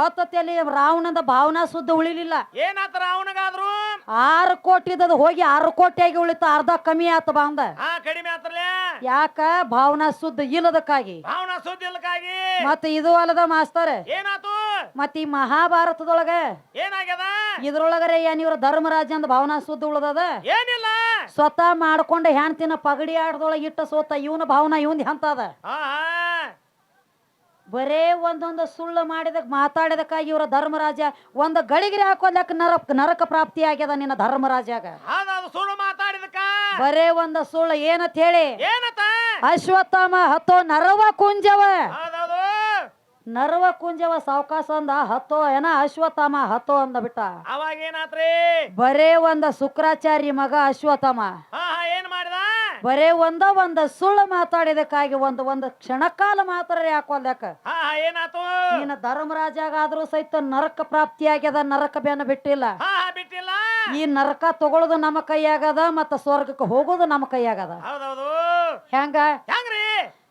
ಹತ್ತಲ್ಲಿ ರಾವಣದ ಭಾವನಾ ಸುದ್ದ ಉಳಿಲಿಲ್ಲ. ಏನಾತ ರಾವಣಗಾದ್ರು? ಆರು ಕೋಟಿ ಇದ್ದದ ಹೋಗಿ ಆರು ಕೋಟಿಯಾಗಿ ಉಳಿತ ಅರ್ಧ ಕಮ್ಮಿ ಆತ ಬಾಂದ ಹಾ ಕಡಿಮೆ ಆತ್ರಲೆ ಯಾಕ? ಭಾವನಾ ಸುದ್ದ ಇಲ್ಲದಕ್ಕಾಗಿ. ಭಾವನಾ ಸುದ್ದಿ ಇಲ್ಲಕ್ಕಾಗಿ ಮತ್ತೆ ಇದು ಅಲ್ಲದ ಮಾಸ್ತರ್. ಏನಾತು? ಮತ್ತ ಈ ಮಹಾಭಾರತದೊಳಗ ಏನಾಗ್ಯದ? ಇದ್ರೊಳಗರೆ ಏನ್ ಇವ್ರ ಧರ್ಮರಾಜ ಅಂದ ಭಾವನಾ ಸುದ್ದ ಉಳದದ? ಏನಿಲ್ಲ. ಸ್ವತಃ ಮಾಡ್ಕೊಂಡ ಹೆಣ್ತಿನ ಪಗಡಿ ಆಟದೊಳಗೆ ಇಟ್ಟ ಸೋತ ಇವನ ಭಾವನಾ ಇವನ್ ಹಂತದ ಹಾ ಬರೇ ಒಂದೊಂದು ಸುಳ್ಳು ಮಾಡಿದಕ್ ಮಾತಾಡಿದಕ್ಕಾಗಿ ಇವರ ಧರ್ಮರಾಜ ಒಂದು ಗಳಿಗಿರಿ ಹಾಕೋದಕ್ಕೆ ನರಕ ನರಕ ಪ್ರಾಪ್ತಿ ಆಗ್ಯದ ನಿನ್ನ ಧರ್ಮರಾಜಾಗ ಸುಳ್ಳು ಮಾತಾಡಿದಕ್ಕ? ಬರೇ ಒಂದು ಸುಳ್ಳು ಏನಂತ ಹೇಳಿ? ಏನತ? ಅಶ್ವತ್ಥಾಮ ಹತ್ತೋ ನರವ ಕುಂಜವ. ನರವ ಕುಂಜವ ಸಾವಕಾಶ ಅಂದ ಹತ್ತೋ ಏನ ಅಶ್ವತ್ಥಾಮ ಹತ್ತೋ ಅಂದ ಬಿಟ್ಟ. ಅವಾಗ ಏನಾತ್ರಿ ಬರೇ ಒಂದ ಶುಕ್ರಾಚಾರ್ಯ ಮಗ ಅಶ್ವತ್ಥಾಮ. ಮಾಡಿದ ಬರೇ ಒಂದ ಒಂದ ಸುಳ್ಳು ಮಾತಾಡಿದಕ್ಕಾಗಿ ಒಂದು ಒಂದು ಕ್ಷಣಕಾಲ ಮಾತ್ರ ಹಾಕೋಲ್ಯಾಕ ಹಾ ಹಾ ಏನಾತು? ನಿನ್ನ ಧರ್ಮರಾಜಾಗಾದ್ರೂ ಸಹಿತ ನರಕ ಪ್ರಾಪ್ತಿ ಆಗ್ಯದ ನರಕ ಬೇನ ಬಿಟ್ಟಿಲ್ಲ. ಹಾ ಹಾ ಬಿಟ್ಟಿಲ್ಲ. ಈ ನರಕ ತಗೊಳ್ಳೋದು ನಮ್ಮ ಕೈಯಾಗದ ಮತ್ತ ಸ್ವರ್ಗಕ್ಕೆ ಹೋಗೋದು ನಮ್ಮ ಕೈಯಾಗದ. ಹೌದೌದು. ಹೆಂಗ? ಹೆಂಗ್ರಿ?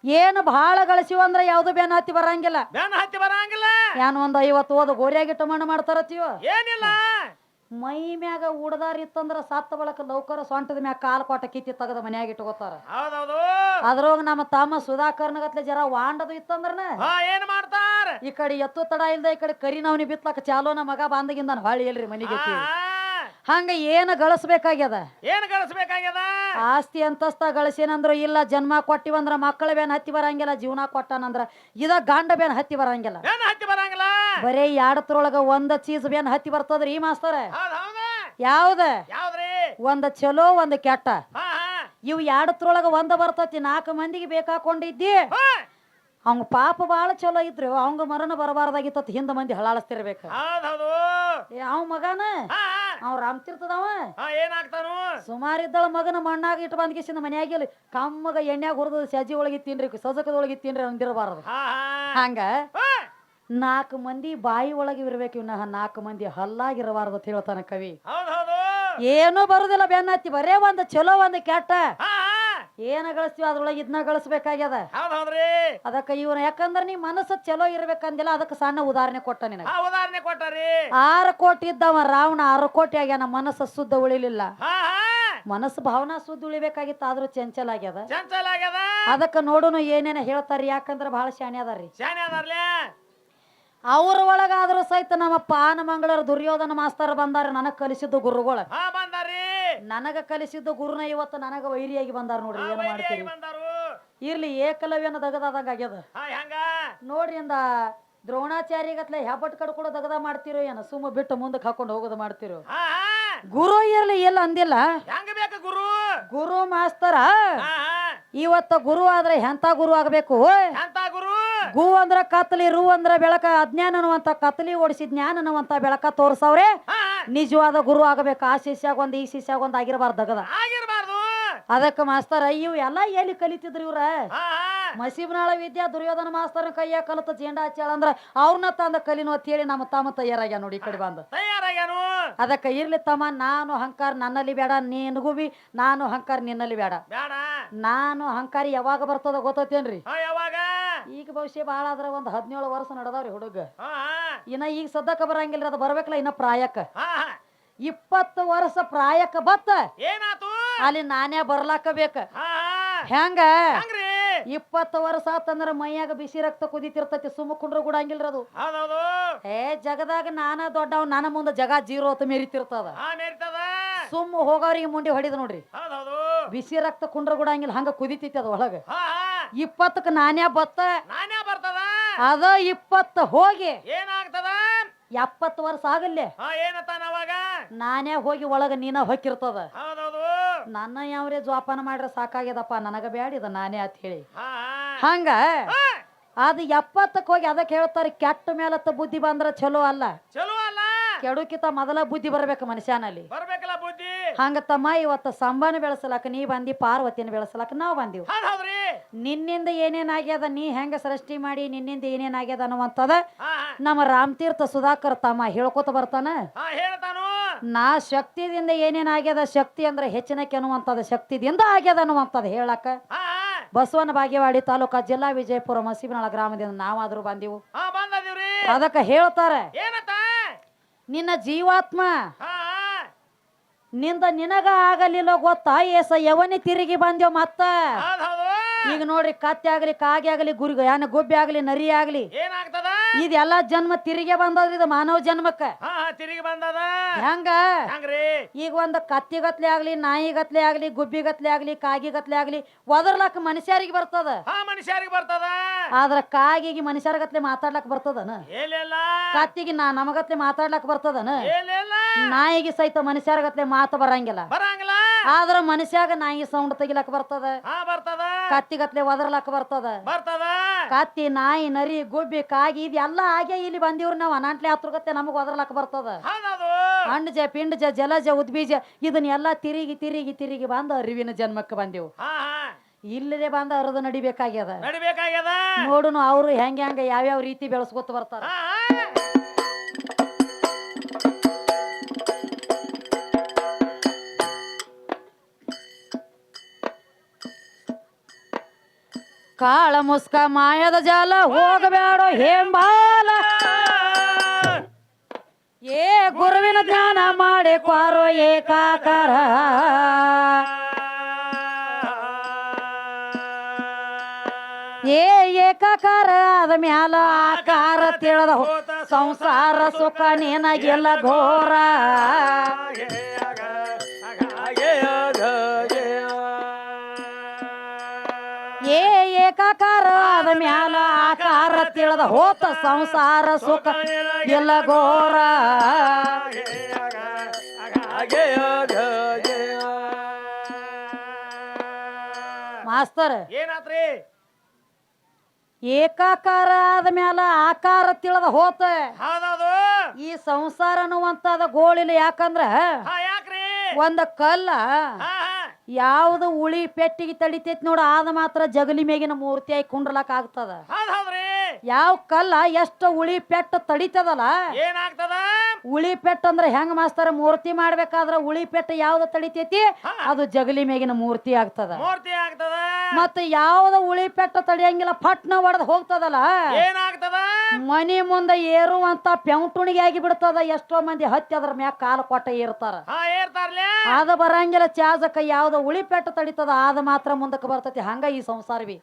ಏನು ಬಹಳ ಗಳಿಸಿವ ಅಂದ್ರೆ ಯಾವ್ದು ಬೇನ ಹತ್ತಿ ಬರಂಗಿಲ್ಲ. ಬೆನ್ನ ಹತ್ತಿ ಬರಂಗಿಲ್ಲ. ಏನ್ ಒಂದ್ ಐವತ್ತು ಓದು ಗೋರಿಯಾಗಿ ಮಣ್ಣು ಮಾಡ್ತಾರತ್ತೀವ ಏನಿಲ್ಲ. ಮೈ ಮ್ಯಾಗ ಉಡ್ದಾರ ಇತ್ತಂದ್ರ ಸತ್ತ ಬಳಕ ನೌಕರ ಸೊಂಟದ ಮ್ಯಾಗ ಕಾಲ್ ಕೊಟ್ಟ ಕಿತ್ತಿ ತೆಗದ ಮನ್ಯಾಗ ಇಟ್ಕೋತಾರ. ಅದ್ರೊಳಗ ನಮ್ಮ ತಮ್ಮ ಸುಧಾಕರ್ನಗತ್ಲೆ ಜರ ವಾಂಡದು ಇತ್ತಂದ್ರನ? ಏನ್ ಮಾಡ್ತಾರ? ಈ ಕಡೆ ಎತ್ತು ತಡ ಇಲ್ದ ಈ ಕಡೆ ಕರಿ ನವನಿ ಬಿತ್ಲಕ ಚಾಲೋ ಮಗ ಬಾಂಧಗಿಂದ ಹೊಳ್ಳಿ ಇಲ್ರಿ ಮನಿಗೆ. ಹಂಗ ಏನು ಗಳಿಸ್ಬೇಕಾಗ್ಯದ? ಏನ್ ಗಳಿಸ್ಬೇಕಾಗ್ಯದ? ಆಸ್ತಿ ಅಂತಸ್ತ ಗಳಿಸೇನಂದ್ರು ಇಲ್ಲ ಜನ್ಮ ಕೊಟ್ಟಿವಂದ್ರ ಮಕ್ಕಳ ಬೇನ್ ಹತ್ತಿ ಬರಂಗಿಲ್ಲ ಜೀವನ ಕೊಟ್ಟಾನಂದ್ರ ಇದ ಗಂಡ ಬೇನ್ ಹತ್ತಿ ಬರಂಗಿಲ್ಲ. ಹತ್ತಿ ಬರಂಗಿಲ್ಲ? ಬರೇ ಎರಡತ್ರೊಳಗ ಒಂದ ಚೀಸ್ ಬೇನ್ ಹತ್ತಿ ಬರ್ತದ್ರಿ ಈ ಮಾಸ್ತರ? ಹೌದ್ ಹೌದ. ಯಾವ್ದ? ಯಾವ್ದ್ರಿ? ಒಂದ ಚಲೋ ಒಂದ್ ಕೆಟ್ಟ. ಹಾ ಹಾ. ಇವ್ ಎರಡತ್ರೊಳಗ ಒಂದ ಬರ್ತತಿ ನಾಲ್ಕು ಮಂದಿಗೆ ಬೇಕಾಕೊಂಡಿದ್ದಿ. ಹಾ. ಅವಂಗ ಪಾಪ ಬಾಳ ಚಲೋ ಇದ್ರು ಅವಂಗ ಮರಣ ಬರಬಾರ್ದಾಗಿತ್ತ ಹಿಂದ ಮಂದಿ ಹಳಾಳಿಸ್ತಿರ್ಬೇಕ. ಯಾವ ಹೌದು. ಏ ಅವ್ ಮಗನ? ಹಾ. ಅವ್ ರಾಮ್ತಿರ್ತದವ ಹಾ ಏನಾಗ್ತಾನು ಸುಮಾರು ಇದ್ದಳ ಮಗನ ಮಣ್ಣಾಗ ಇಟ್ಟು ಬಂದ್ ಕಿಸಿನ ಮನ್ಯಾಗ ಕಮ್ಮಗ ಎಣ್ಣ್ಯಾಗ ಹುರಿದು ಸಜ್ಜಿ ಒಳಗೆ ತಿನ್ರಿ ಸಜಕದೊಳಗೆ ತಿನ್ರಿ ಅಂದಿರಬಾರದು ಹಂಗ. ನಾಲ್ಕು ಮಂದಿ ಬಾಯಿ ಒಳಗೆ ಇರ್ಬೇಕು ಇವ್ನ ನಾಲ್ಕು ಮಂದಿ ಹಲ್ಲಾಗಿರಬಾರದು ಅಂತ ಹೇಳ್ತಾನ ಕವಿ. ಏನೂ ಬರುದಿಲ್ಲ ಬೆನ್ನತ್ತಿ ಬರೇ ಒಂದು ಚಲೋ ಒಂದು ಕೆಟ್ಟ. ಏನ ಗಳಿಸ್ತೀವಿ ಅದ್ರೊಳಗೆ ಇದನ್ನ ಗಳಿಸ್ಬೇಕಾಗ್ಯದ? ಹೌದ್ ಹೌದ್ರಿ ಅದಕ್ಕೆ ಇವನ ಯಾಕಂದ್ರ ನೀ ಮನಸ್ಸು ಚಲೋ ಇರ್ಬೇಕಂದಿಲ್ಲ ಅದಕ್ಕೆ ಸಣ್ಣ ಉದಾಹರಣೆ ಕೊಟ್ಟ ನಿನಗ. ಹಾ ಉದಾಹರಣೆ ಕೊಟ್ಟಾರಿ. ಆರು ಕೋಟಿ ಇದ್ದವ ರಾವಣ ಆರು ಕೋಟಿ ಆಗ್ಯಾನ ಮನಸ್ಸು ಶುದ್ಧ ಉಳಿಲಿಲ್ಲ. ಹಾ ಹಾ. ಮನಸ್ಸು ಭಾವನಾ ಶುದ್ಧ ಉಳಿಬೇಕಾಗಿತ್ತು ಆದ್ರೂ ಚಂಚಲ ಆಗ್ಯದ. ಚಂಚಲ ಆಗ್ಯದ? ಅದಕ್ಕೆ ನೋಡುನು ಏನೇನ ಹೇಳ್ತಾರ ಯಾಕಂದ್ರ ಬಹಳ ಶಾಣೆ ಅದಾರ್ರಿ. ಶಾನೆ ಅದಾರ್ಲೆ? ಅವ್ರ ಒಳಗಾದ್ರೂ ಸಹಿತ ನಮ್ಮ ಪಾನ ಮಂಗಳೂರು ದುರ್ಯೋಧನ ಮಾಸ್ತರ್ ಬಂದಾರ ನನಗ್ ಕಲಿಸಿದ್ದು ಗುರುಗಳು. ಹಾ ಬಂದಾರಿ ನನಗ ಕಲಿಸಿದ್ದು ಗುರುನ ಇವತ್ತು ನನಗ ವೈರಿಯಾಗಿ ಬಂದಾರ ನೋಡ್ರಿ ಏನ್ ಮಾಡ್ತೀರಿ? ಬಂದಾರು. ಇರ್ಲಿ ಏಕಲವ್ಯನ ದಗದಾದಂಗ ಆಗ್ಯದ. ಹಾ ಹೆಂಗ? ನೋಡ್ರಿ ಅಂದ ದ್ರೋಣಾಚಾರ್ಯಗತ್ಲೆ ಹೆಬ್ಬಟ್ ಕಡ್ ಕೂಡ ದಗದ ಮಾಡ್ತಿರೋ ಏನ? ಸುಮ್ಮ ಬಿಟ್ಟು ಮುಂದಕ್ಕೆ ಹಾಕೊಂಡು ಹೋಗೋದು ಮಾಡ್ತಿರೋ? ಹಾ ಹಾ. ಗುರು ಇರ್ಲಿ ಎಲ್ಲ ಅಂದಿಲ್ಲ. ಹೆಂಗ ಬೇಕು ಗುರು? ಗುರು ಮಾಸ್ತರ ಹಾ ಹಾ. ಇವತ್ತ ಗುರು ಆದ್ರೆ ಎಂತ ಗುರು ಆಗ್ಬೇಕು? ಎಂತ ಗುರು? ಗು ಅಂದ್ರ ಕತ್ಲಿ ರು ಅಂದ್ರ ಬೆಳಕ ಅಜ್ಞಾನ ಅನ್ನುವಂತ ಕತ್ಲಿ ಓಡಿಸಿ ಜ್ಞಾನ ಅನ್ನುವಂತ ಬೆಳಕ ತೋರ್ಸವ್ರೆ. ಹಾ. ನಿಜವಾದ ಗುರು ಆಗಬೇಕು. ಆ ಶಿಷ್ಯಾಗ ಒಂದು ಈ ಶಿಷ್ಯಾಗ ಒಂದು ಆಗಿರಬಾರ್ದು ಅಗದ. ಆಗಿರಬಾರ್ದು. ಅದಕ್ಕೆ ಮಾಸ್ತರ ಅಯ್ಯೋ ಎಲ್ಲ ಎಲ್ಲಿ ಕಲಿತಿದ್ರು ಇವ್ರ? ಮಸೀಬ್ನಾಳ ವಿದ್ಯಾ ದುರ್ಯೋಧನ ಮಾಸ್ತರ್ ಕೈಯ ಕಲಿತ ಜೇಂಡ ಹಚ್ಚಾಳ ಅಂದ್ರ ಅವ್ರನ್ನ ತಂದ ಕಲಿನೋ ಅಂತ ಹೇಳಿ ನಮ್ಮ ತಮ್ಮ ತಯಾರಾಗ್ಯ ನೋಡಿ ಈ ಕಡೆ ಬಂದು. ತಯಾರಾಗ್ಯಾನು. ಅದಕ್ಕೆ ಇರ್ಲಿ ತಮ್ಮ ನಾನು ಅಹಂಕಾರ ನನ್ನಲ್ಲಿ ಬೇಡ ನಿನಗೂ ಬಿ ನಾನು ಅಹಂಕಾರ ನಿನ್ನಲ್ಲಿ ಬೇಡ. ಬೇಡ. ನಾನು ಹಂಕಾರ ಯಾವಾಗ ಬರ್ತದ ಗೊತ್ತೇನ್ರಿ ಯಾವಾಗ? ಈಗ ಭವಿಷ್ಯ ಭಾಳ ಆದ್ರ ಒಂದ್ ಹದಿನೇಳು ವರ್ಷ ನಡೆದವ್ರಿ ಹುಡುಗ. ಇನ್ನ ಈಗ ಸದ್ಯಕ್ಕೆ ಬರಂಗಿಲ್ಲ ಅದು ಬರ್ಬೇಕಲ್ಲ ಇನ್ನ ಪ್ರಾಯಕ್ಕ. ಇಪ್ಪತ್ತು ವರ್ಷ ಪ್ರಾಯಕ್ಕ ಬತ್ತ. ಏನಾತು? ಅಲ್ಲಿ ನಾನೇ ಬರ್ಲಾಕ ಬೇಕ. ಹೆಂಗ? ಇಪ್ಪತ್ತು ವರ್ಷ ಆತಂದ್ರ ಮೈಯಾಗ ಬಿಸಿ ರಕ್ತ ಕುದಿತಿರ್ತೈತಿ ಸುಮ್ಮ ಕುಂಡ್ರು ಕೂಡ ಹಂಗಿಲ್ರ ಅದು ಏ ಜಗದಾಗ ನಾನ ದೊಡ್ಡವ್ ನನ್ನ ಮುಂದೆ ಜಗ ಜೀರೋ ಅಂತ ಮೆರಿತಿರ್ತದ. ಸುಮ್ಮ ಹೋಗೋರಿಗೆ ಮುಂಡಿ ಹೊಡಿದ ನೋಡ್ರಿ. ಬಿಸಿ ರಕ್ತ ಕುಂಡ್ರ ಗುಡಂಗಿಲ್ಲ ಹಂಗ ಕುದಿತೈತಿ ಅದ ಒಳಗ. ಇಪ್ಪತ್ತಕ್ಕೆ ನಾನೇ ಬತ್ತ ನಾನೇ ಬರ್ತದ? ಅದ ಇಪ್ಪತ್ತು ಹೋಗಿ. ಏನಾಗ್ತದ? ಎಪ್ಪತ್ತು ವರ್ಷ ಆಗಲ್ಲೇ. ಹಾ ಏನತ್ತಾನ ಅವಾಗ? ನಾನೇ ಹೋಗಿ ಒಳಗ ನೀನ ಹೊಕ್ಕಿರ್ತದ. ಹೌದೌದು. ನನ್ನ ಯಾವ್ರೆ ಜೋಪಾನ ಮಾಡ್ರೆ ಸಾಕಾಗ್ಯದಪ್ಪ ನನಗ ಬ್ಯಾಡಿದ ನಾನೇ ಅಂತ ಹೇಳಿ. ಹಂಗ. ಅದು ಎಪ್ಪತ್ತಕ್ಕೆ ಹೋಗಿ ಅದಕ್ಕೆ ಹೇಳ್ತಾರೆ ಕೆಟ್ಟ ಮೇಲತ್ತ ಬುದ್ಧಿ ಬಂದ್ರ ಚಲೋ ಅಲ್ಲ. ಚಲೋ ಅಲ್ಲ? ಕೆಡುಕಿತ ಮೊದಲ ಬುದ್ಧಿ ಬರ್ಬೇಕು ಮನುಷ್ಯನಲ್ಲಿ. ಬರ್ಬೇಕಲ್ಲ ಬುದ್ಧಿ? ಹಂಗ ತಮ್ಮ ಇವತ್ತು ಸಂಬಾನ ಬೆಳೆಸಲಾಕ ನೀ ಬಂದಿ ಪಾರ್ವತಿನ ಬೆಳೆಸಲಾಕ ನಾವು ಬಂದಿವ್. ನಿನ್ನಿಂದ ಏನೇನಾಗ್ಯದ ನೀ ಹೆಂಗ ಸೃಷ್ಟಿ ಮಾಡಿ ನಿನ್ನಿಂದ ಏನೇನಾಗ್ಯದ ಅನ್ನುವಂಥದ ನಮ್ಮ ರಾಮತೀರ್ಥ ಸುಧಾಕರ್ ತಮ್ಮ ಹೇಳ್ಕೊತ ಬರ್ತಾನ. ನಾ ಶಕ್ತಿದಿಂದ ಏನೇನಾಗ್ಯದ ಶಕ್ತಿ ಅಂದ್ರೆ ಹೆಚ್ಚಿನಕ್ಕೆ ಅನ್ನುವಂಥದ್ದು ಶಕ್ತಿದಿಂದ ಆಗ್ಯದ ಅನ್ನುವಂಥದ್ದು ಹೇಳಕ್ಕ. ಬಸವನ ಬಾಗೇವಾಡಿ ತಾಲೂಕಾ ಜಿಲ್ಲಾ ವಿಜಯಪುರ ಮಸೀಬನಾಳ ಗ್ರಾಮದಿಂದ ನಾವಾದ್ರೂ ಬಂದಿವು. ಅದಕ್ಕೆ ಹೇಳ್ತಾರೆ ನಿನ್ನ ಜೀವಾತ್ಮ ನಿಂದ ನಿನಗ ಆಗಲಿಲ್ಲ ಗೊತ್ತಾ ಏಸ ಯವನಿ ತಿರುಗಿ ಬಂದೇವ್ ಮತ್ತ? ಈಗ ನೋಡ್ರಿ ಕತ್ತೆ ಆಗ್ಲಿ ಕಾಗೆ ಆಗ್ಲಿ ಗುರಿ ಯಾನ ಗೊಬ್ಬೆ ಆಗ್ಲಿ ನರಿ ಆಗ್ಲಿ ಏನಾಗ್ತದ? ಇದೆಲ್ಲ ಜನ್ಮ ತಿರುಗಿ ಬಂದದ್ರಿ ಇದು ಮಾನವ ಜನ್ಮಕ್ಕ. ಹಾ ತಿರುಗಿ ಬಂದದ. ಹೆಂಗ? ಹೆಂಗ್ರಿ? ಈಗ ಒಂದು ಕತ್ತಿಗತ್ಲೆ ಆಗ್ಲಿ ನಾಯಿಗತ್ಲೆ ಆಗ್ಲಿ ಗುಬ್ಬಿಗತ್ಲೆ ಆಗ್ಲಿ ಕಾಗಿಗತ್ಲೆ ಆಗ್ಲಿ ಒದರ್ಲಕ್ ಮನುಷ್ಯರಿಗೆ ಬರ್ತದ. ಹಾ ಮನುಷ್ಯರಿಗೆ ಬರ್ತದ. ಆದ್ರ ಕಾಗಿಗೆ ಮನುಷ್ಯರಗತ್ಲೆ ಮಾತಾಡ್ಲಕ್ ಬರ್ತದನ? ಕತ್ತಿಗೆ ನಾ ನಮಗತ್ಲೆ ಮಾತಾಡ್ಲಕ್ ಬರ್ತದನ? ನಾಯಿಗೆ ಸಹಿತ ಮನುಷ್ಯರ ಗತ್ಲೆ ಮಾತು ಬರಂಗಿಲ್ಲ. ಬರಂಗಿಲ್ಲ? ಆದ್ರ ಮನುಷ್ಯಾಗ ನಾಯಿ ಸೌಂಡ್ ತೆಗಿಲಕ್ ಬರ್ತದ. ಹಾ ಬರ್ತದ. ಕತ್ತಿಗತ್ಲೆ ಒದರ್ಲಕ್ ಬರ್ತದ? ಬರ್ತದ. ಕತ್ತಿ ನಾಯಿ ನರಿ ಗುಬ್ಬಿ ಕಾಗಿ ಇದೆಲ್ಲ ಹಾಗೆ ಇಲ್ಲಿ ಬಂದಿವ್ರು ನಾವು. ಅನಾಂಟ್ಲೆ ಹತ್ರಗತ್ತೆ ನಮಗ್ ಒದರ್ಲಕ್ ಬರ್ತದ? ಹೌದದು. ಜ ಜಲ ಜಲಜ ಉದ್ಬೀಜ ಇದನ್ನೆಲ್ಲ ತಿರುಗಿ ತಿರುಗಿ ತಿರುಗಿ ಬಂದು ಅರಿವಿನ ಜನ್ಮಕ್ಕೆ ಬಂದೆವು. ಹಾ ಹಾ. ಇಲ್ಲದೆ ಬಂದ ಅರದು ನಡಿಬೇಕಾಗ್ಯದ? ನಡಿಬೇಕಾಗ್ಯದ. ನೋಡುನು ಅವ್ರು ಹೆಂಗ ಹೆಂಗ ಯಾವ್ಯಾವ ರೀತಿ ಬೆಳೆಸ್ಕೊತ ಬರ್ತಾರ? ಕಾಳ ಮುಸ್ಕ ಮಾಯದ ಜಾಲ ಹೋಗಬೇಡ ಹೇಂಬಾಲ. ಏ ಗುರುವಿನ ಧ್ಯಾನ ಮಾಡಿ ಕ್ವಾರೋ ಏಕಾಕಾರ. ಏ ಏಕಾಕಾರ ಅದ ಮ್ಯಾಲ ಆಕಾರ ತಿಳಿದ ಸಂಸಾರ ಸುಖ ನಿನಗೆಲ್ಲ ಘೋರ. ಏಕಾಕಾರ ಅದ ಮ್ಯಾಲ ಆಕಾರ ತಿಳಿದ ಹೋತ ಸಂಸಾರ ಸುಖ. ಎಲ್ಲ ಘೋರ. ಮಾಸ್ತರ್ ಏನಾತ್ರಿ? ಏಕಾಕಾರ ಆದ ಮ್ಯಾಲ ಆಕಾರ ತಿಳಿದ ಹೋತ. ಈ ಸಂಸಾರ ಅನ್ನುವಂತದ ಗೋಳಿಲ್ಲ ಯಾಕಂದ್ರ ಒಂದ ಕಲ್ಲ ಯಾವ್ದು ಉಳಿ ಪೆಟ್ಟಿಗೆ ತಡಿತೈತಿ ನೋಡ ಆದ ಮಾತ್ರ ಜಗಲಿ ಮೇಗಿನ ಮೂರ್ತಿಯಾಗಿ ಕುಂಡ್ರಲಕ್ ಆಗ್ತದ ಯಾವ ಕಲ್ಲ ಎಷ್ಟು ಉಳಿ ಪೆಟ್ಟ ತಡಿತದಲ್ಲ? ಏನಾಗ್ತದ? ಉಳಿ ಪೆಟ್ಟ ಅಂದ್ರೆ ಹೆಂಗ್ ಮಾಸ್ತಾರ ಮೂರ್ತಿ ಮಾಡ್ಬೇಕಾದ್ರ ಉಳಿ ಪೆಟ್ಟ ಯಾವ್ದು ತಡಿತೈತಿ? ಅದು ಜಗಲಿ ಮೇಗಿನ ಮೂರ್ತಿ ಆಗ್ತದ. ಮೂರ್ತಿ ಆಗ್ತದ? ಮತ್ತ ಯಾವ್ದ ಉಳಿ ಪೆಟ್ಟ ತಡಿಯಂಗಿಲ್ಲ ಪಟ್ನ ಹೊಡೆದ್ ಹೋಗ್ತದಲ್ಲ? ಏನಾಗ್ತದ? ಮನಿ ಮುಂದೆ ಏರುವಂತ ಪೆಂಟುಣಿಗೆ ಆಗಿ ಬಿಡ್ತದ ಎಷ್ಟೋ ಮಂದಿ ಹತ್ತಿ ಅದ್ರ ಮ್ಯಾಗ ಕಾಲು ಕೊಟ್ಟ ಏರ್ತಾರ. ಅದ ಬರಂಗಿಲ್ಲ ಚಾಜಕ ಯಾವ್ದ ಉಳಿ ಪೆಟ್ಟ ತಡಿತದ ಅದ ಮಾತ್ರ ಮುಂದಕ್ಕೆ ಬರ್ತೈತಿ ಹಂಗ ಈ ಸಂಸಾರ ಬಿ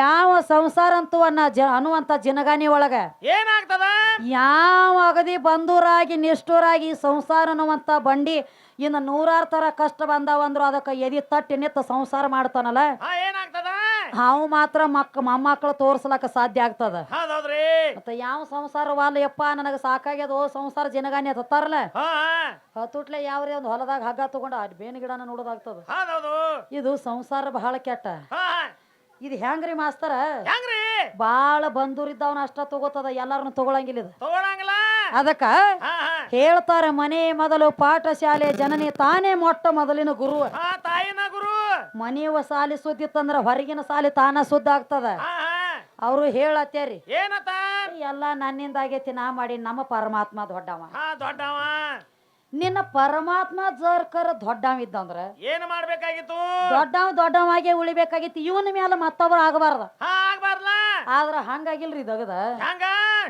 ಯಾವ ಸಂಸಾರ ಅಂತೂ ಅನ್ನ ಜ ಅನ್ನುವಂತ ಜನಗಾನಿ ಒಳಗ ಏನಾಗ್ತದ? ಯಾವ ಅಗದಿ ಬಂದೂರಾಗಿ ನಿಷ್ಠೂರಾಗಿ ಸಂಸಾರ ಅನ್ನುವಂತ ಬಂಡಿ ಇನ್ನು ನೂರಾರು ತರ ಕಷ್ಟ ಬಂದಾವಂದ್ರು ಅದಕ್ಕೆ ಎದಿ ತಟ್ಟಿ ನಿತ್ತ ಸಂಸಾರ ಮಾಡ್ತಾನಲ್ಲ? ಏನಾಗ್ತದ? ಹಾವು ಮಾತ್ರ ಮಕ್ಕ ಮೊಮ್ಮಕ್ಕಳು ತೋರ್ಸ್ಲಕ್ಕ ಸಾಧ್ಯ ಆಗ್ತದ. ಮತ್ತೆ ಯಾವ ಸಂಸಾರ ವಾಲಯಪ್ಪ ನನಗೆ ಸಾಕಾಗ್ಯದ ಓ ಸಂಸಾರ ಜನಗಾನಿ ಹತ್ತಾರಲ್ಲ ಹತ್ತುಟ್ಲೆ ಯಾವ್ರೇ ಒಂದು ಹೊಲದಾಗ ಹಗ್ಗ ತಗೊಂಡು ಆ ಬೇವಿನ ಗಿಡನ ನೋಡೋದಾಗ್ತದ ಇದು ಸಂಸಾರ ಬಹಳ ಕೆಟ್ಟ. ಇದು ಹೆಂಗ್ರಿ ಮಾಸ್ತರ? ಹೆಂಗ್ರಿ? ಬಾಳ ಬಂದೂರಿದ್ದವನ ಅಷ್ಟ ತಗೋತದ ಎಲ್ಲಾರನು ತಗೊಳಂಗಿಲ್ಲ ಇದು. ತಗೊಳಂಗಿಲ್ಲ? ಅದಕ್ಕ ಹಾ ಹಾ. ಹೇಳ್ತಾರೆ ಮನೆ ಮೊದಲು ಪಾಠಶಾಲೆ ಜನನಿ ತಾನೇ ಮೊಟ್ಟ ಮೊದಲಿನ ಗುರು. ಹಾ ತಾಯಿನ ಗುರು. ಮನೆಯವ ಸಾಲಿ ಸುದ್ದಿತ್ತಂದ್ರ ಹೊರಗಿನ ಸಾಲಿ ತಾನ ಸುದ್ದ ಆಗ್ತದ. ಹಾ ಹಾ. ಅವರು ಹೇಳತ್ತೇರಿ ಎಲ್ಲ ನನ್ನಿಂದ ಆಗೈತಿ ನಾ ಮಾಡಿ ನಮ್ಮ ಪರಮಾತ್ಮ ದೊಡ್ಡವ. ಹಾ ದೊಡ್ಡವ. ನಿನ್ನ ಪರಮಾತ್ಮ ಜರ್ಕರ ದೊಡ್ಡವ ಇದ್ದಂದ್ರೆ ಏನ್ ಮಾಡ್ಬೇಕಾಗಿತ್ತು? ದೊಡ್ಡವ ದೊಡ್ಡವಾಗೆ ಉಳಿಬೇಕಾಗಿತ್ತು. ಇವನ ಮೇಲೆ ಮತ್ತೊಬ್ರು ಆಗಬಾರ್ದ. ಆದ್ರ ಹಂಗಾಗಿಲ್ರಿ ದಗದ. ಹೆಂಗ?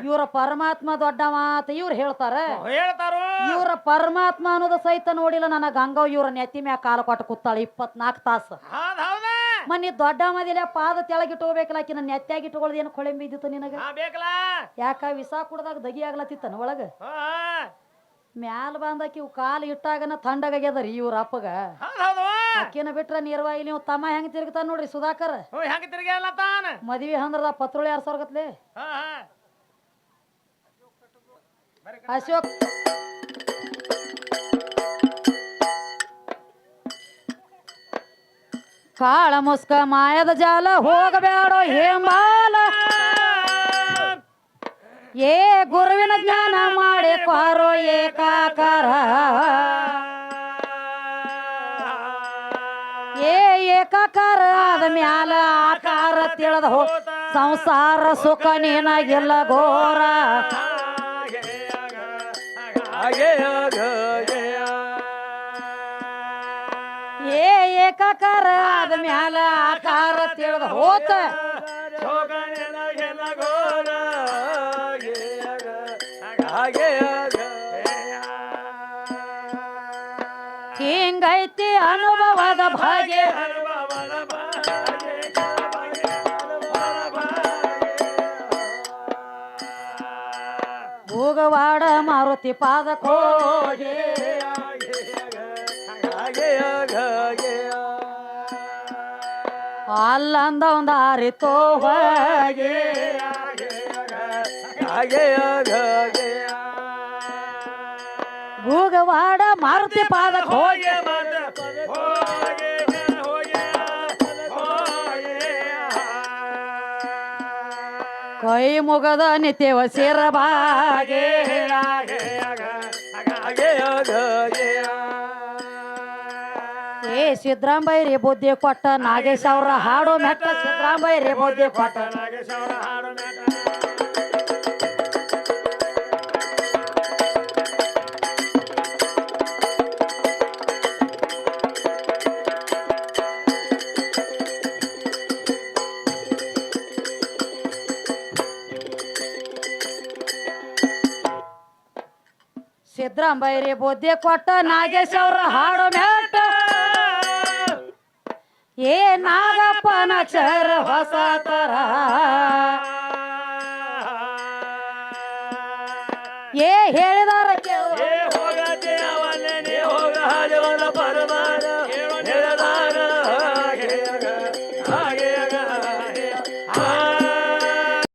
ಇವ್ರ ಪರಮಾತ್ಮ ದೊಡ್ಡವ ಅಂತ ಇವ್ರು ಹೇಳ್ತಾರ. ಹೇಳ್ತಾರ? ಇವ್ರ ಪರಮಾತ್ಮ ಅನ್ನೋದು ಸಹಿತ ನೋಡಿಲ್ಲ ನನ್ನ ಗಂಗವ್ ಇವ್ರ ನೆತ್ತಿ ಮ್ಯಾಗ ಕಾಲ ಕೊಟ್ಟು ಕೂತಾಳ ಇಪ್ಪತ್ನಾಲ್ಕು ತಾಸು. ಮನಿ ದೊಡ್ಡ ಮದಿಲ್ಲ ಪಾದ ತೆಳಗಿಟ್ಕೋಬೇಕಲ್ಲ ಆಕಿನ ನೆತ್ತಾಗಿ ಇಟ್ಕೊಳ್ಳೋದು ಏನು ಕೊಳೆ ಬಿದ್ದಿತ್ತು ನಿನಗ? ಯಾಕ ವಿಸಾ ಕುಡ್ದಾಗ ದಗಿ ಆಗ್ಲತ್ತಿತ್ತನ ಒಳಗ? ಮ್ಯಾಲ ಬಂದಾಕಿ ಇವ್ ಕಾಲು ಇಟ್ಟಾಗನ ಥಂಡಗಾಗ್ಯದರಿ ಇವ್ರ ಅಪ್ಪಗ. ಅಕ್ಕಿನ ಬಿಟ್ರ ನೀರ್ವಾಗಿ ನೀವು ತಮ್ಮ ಹೆಂಗ್ ತಿರುಗ್ತಾನ ನೋಡ್ರಿ ಸುಧಾಕರ್? ಹೆಂಗ ತಿರ್ಗಿಯಲ್ಲ ತಾನ? ಮದ್ವಿ ಹಂದ್ರದ ಪತ್ರೋಳಿ ಯಾರ್ ಹಾ ಹಾ. ಅಶೋಕ್. ಕಾಳ ಮುಸ್ಕ ಮಾಯದ ಜಾಲ ಹೋಗಬೇಡೋ ಹೇಮಾಲ. ಏ ಗುರುವಿನ ಜ್ಞಾನ ಮಾಡಿ ಕ್ವಾರೋ ಏಕಾಕಾರ ಆದ ಮ್ಯಾಲ ಆಕಾರ ತಿಳದ ಹೋ ಸಂಸಾರ ಸುಖ ನೀನಾಗಿಲ್ಲ ಘೋರ. ಏ ಏಕಾಕಾರ ಆದ ಮ್ಯಾಲ ಆಕಾರ ತಿಳದ ಹೋತ. ಹಿಂಗೈತಿ ಅನುಭವದ ಭಾಗ್ಯ. ಭೋಗವಾಡ ಮಾರುತಿ ಪಾದಕೋಗೆ ಅಲ್ಲಂದ ಒಂದ ಅರಿತೋ ಹೋಗಿ ಭೋಗವಾಡ ಮಾರುತಿ ಪಾದ ಹೋಗಿ ಕೈ ಮುಗದ ನಿತ್ಯವ ಸೇರಬಾಗೆ ಏ ಸಿದ್ರಾಂಬೈರಿ ಬುದ್ಧಿ ಕೊಟ್ಟ ನಾಗೇಶ್ ಅವ್ರ ಹಾಡು ಮೆಟ್ಟ ಸಿದ್ರಾಂಬೈರಿ ಬುದ್ಧಿ ಕೊಟ್ಟ ಸಿದ್ರಾಂಬೈರಿ ಬುದ್ಧಿ ಕೊಟ್ಟ ನಾಗೇಶ್ ಅವ್ರ ಹಾಡು ಮೆಟ್ಟ ಏ ನಾಗಪ್ಪನ ಚರ ಹೊಸ ತರ. ಏ ಕೇಳು